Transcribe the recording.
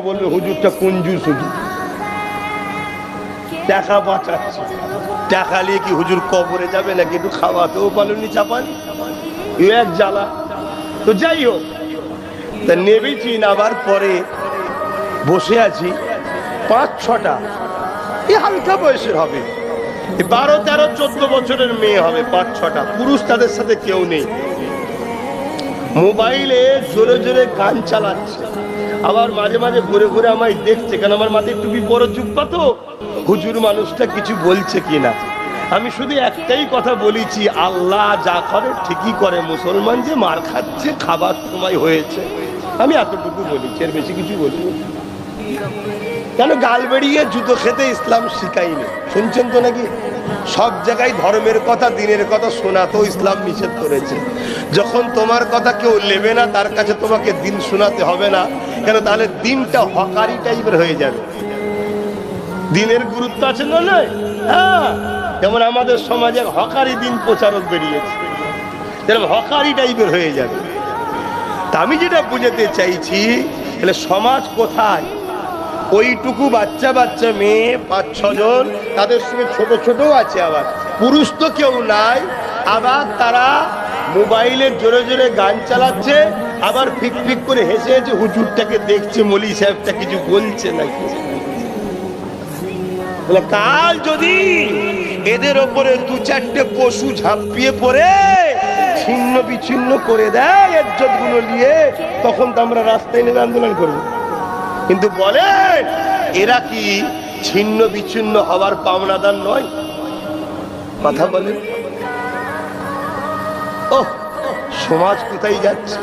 বলবে হুজুরটা হুজুর টাকা বাঁচাচ্ছে। টাকা নিয়ে কি হুজুর কবরে যাবে নাকি একটু খাওয়াতেও চাপানি? এক জ্বালা। তো যাই হোক, তা নাবার পরে বসে আছি পাঁচ ছটা। এ হালকা বয়সের হবে। বারো, তেরো, চোদ্দ বছরের মেয়ে হবে পাঁচ ছটা। পুরুষ তাদের সাথে কেউ নেই। মোবাইলে জোরে জোরে গান চালাচ্ছে। আবার মাঝে মাঝে ঘুরে ঘুরে আমায় দেখছে, কেন আমার মাথায় টুপি বড় চুপ্পা তো? হুজুর মানুষটা কিছু বলছে কিনা? আমি শুধু একটাই কথা বলেছি, আল্লাহ যা করে ঠিকই করে, মুসলমান যে মার খাচ্ছে, খাবার সময় হয়েছে। আমি এতটুকু বলেছি, এর বেশি কিছু বলি কেন গাল বেরিয়ে জুতো খেতে ইসলাম শিখাইনি শুনছেন তো নাকি? সব জায়গায় ধর্মের কথা, দিনের কথা শোনাতেও ইসলাম নিষেধ করেছে। যখন তোমার কথা কেউ নেবে না, তার কাছে তোমাকে দিন শোনাতে হবে না। কেন তাহলে দিনটা হকারি টাইপের হয়ে যাবে। দিনের গুরুত্ব আছে না নয় হ্যাঁ। যেমন আমাদের সমাজে হকারি দিন প্রচারক বেরিয়েছে। যেরকম হকারি টাইপের হয়ে যাবে। তা আমি যেটা বুঝাতে চাইছি, তাহলে সমাজ কোথায়? ওইটুকু বাচ্চা বাচ্চা মেয়ে, পাঁচ ছজন, তাদের সঙ্গে ছোট ছোটও আছে আবার। পুরুষ তো কেউ নাই, আবার তারা মোবাইলে জোরে জোরে গান চালাচ্ছে, আবার ফিক ফিক করে হেসে হেসে হুজুরটাকে দেখছে, মলি সাহেবটা কিছু বলছে না কাল যদি এদের ওপরে দু চারটে পশু ঝাঁপিয়ে পড়ে, ছিন্ন বিচ্ছিন্ন করে দেয় ইজ্জতগুলো নিয়ে, তখন তো আমরা রাস্তায় নেমে আন্দোলন করব। কিন্তু বলেন এরা কি ছিন্ন বিচ্ছিন্ন হওয়ার পাওনাদার নয়? কথা বলেন ও সমাজ কোথায় যাচ্ছে?